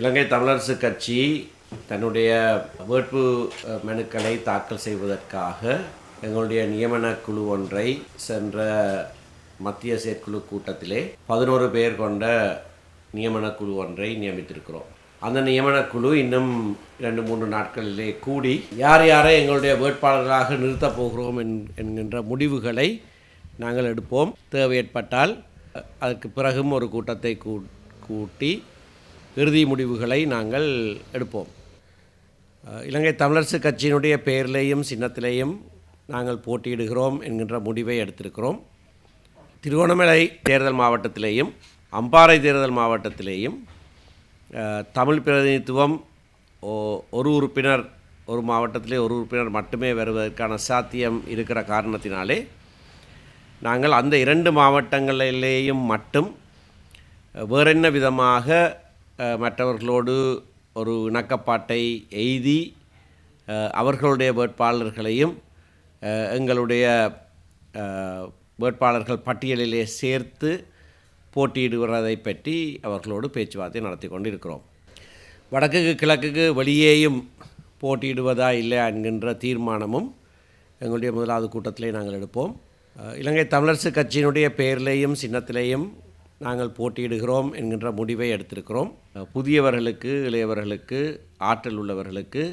இலங்கை தமிழரசு கட்சி தன்னுடைய வேட்பு மனுக்களை தாக்கல் செய்வதற்காக எங்களுடைய நியமன குழு ஒன்றை சென்ற மத்திய செயற்குழு கூட்டத்திலே பதினோரு பேர் கொண்ட நியமன குழு ஒன்றை நியமித்திருக்கிறோம். அந்த நியமன குழு இன்னும் இரண்டு மூன்று நாட்களிலே கூடி யார் யாரை எங்களுடைய வேட்பாளர்களாக நிறுத்தப் போகிறோம் என்- என்கின்ற முடிவுகளை நாங்கள் எடுப்போம். தேவை ஏற்பட்டால் அதற்கு பிறகும் ஒரு கூட்டத்தை கூட்டி இறுதி முடிவுகளை நாங்கள் எடுப்போம். இலங்கை தமிழரசு கட்சியினுடைய பெயரிலேயும் சின்னத்திலேயும் நாங்கள் போட்டியிடுகிறோம் என்கின்ற முடிவை எடுத்திருக்கிறோம். திருகோணமலை தேர்தல் மாவட்டத்திலேயும் அம்பாறை தேர்தல் மாவட்டத்திலேயும் தமிழ் பிரதிநிதித்துவம் ஓ- ஒரு உறுப்பினர் ஒரு மாவட்டத்திலே ஒரு உறுப்பினர் மட்டுமே வருவதற்கான சாத்தியம் இருக்கிற காரணத்தினாலே நாங்கள் அந்த இரண்டு மாவட்டங்களிலேயும் மட்டும் வேறென்ன விதமாக மற்றவர்களோடு ஒரு இணக்கப்பாட்டை எய்தி அவர்களுடைய வேட்பாளர்களையும் எங்களுடைய வேட்பாளர்கள் பட்டியலிலே சேர்த்து போட்டியிடுகிறதை பற்றி அவர்களோடு பேச்சுவார்த்தை நடத்தி கொண்டு இருக்கிறோம் வடக்குக்கு கிழக்குக்கு வெளியேயும் போட்டியிடுவதா இல்லையா என்கின்ற தீர்மானமும் எங்களுடைய முதலாவது கூட்டத்திலே நாங்கள் எடுப்போம். இலங்கை தமிழரசு கட்சியினுடைய பெயரிலேயும் சின்னத்திலேயும் நாங்கள் போட்டியிடுகிறோம் என்கின்ற முடிவை எடுத்திருக்கிறோம். புதியவர்களுக்கு இளையவர்களுக்கு ஆற்றல் உள்ளவர்களுக்கு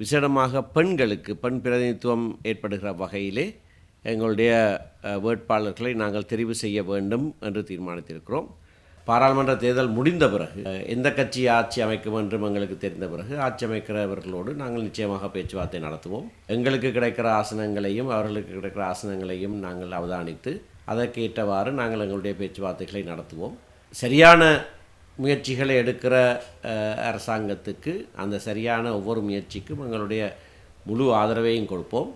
விசேடமாக பெண்களுக்கு பெண் பிரதிநிதித்துவம் ஏற்படுகிற வகையிலே எங்களுடைய வேட்பாளர்களை நாங்கள் தெரிவு செய்ய வேண்டும் என்று தீர்மானித்திருக்கிறோம். பாராளுமன்ற தேர்தல் முடிந்த பிறகு எந்த கட்சி ஆட்சி அமைக்கும் என்றும் எங்களுக்கு தெரிந்த பிறகு ஆட்சி அமைக்கிறவர்களோடு நாங்கள் நிச்சயமாக பேச்சுவார்த்தை நடத்துவோம். எங்களுக்கு கிடைக்கிற ஆசனங்களையும் அவர்களுக்கு கிடைக்கிற ஆசனங்களையும் நாங்கள் அவதானித்து அதற்கேற்றவாறு நாங்கள் எங்களுடைய பேச்சுவார்த்தைகளை நடத்துவோம். சரியான முயற்சிகளை எடுக்கிற அரசாங்கத்துக்கு அந்த சரியான ஒவ்வொரு முயற்சிக்கும் எங்களுடைய முழு ஆதரவையும் கொடுப்போம்.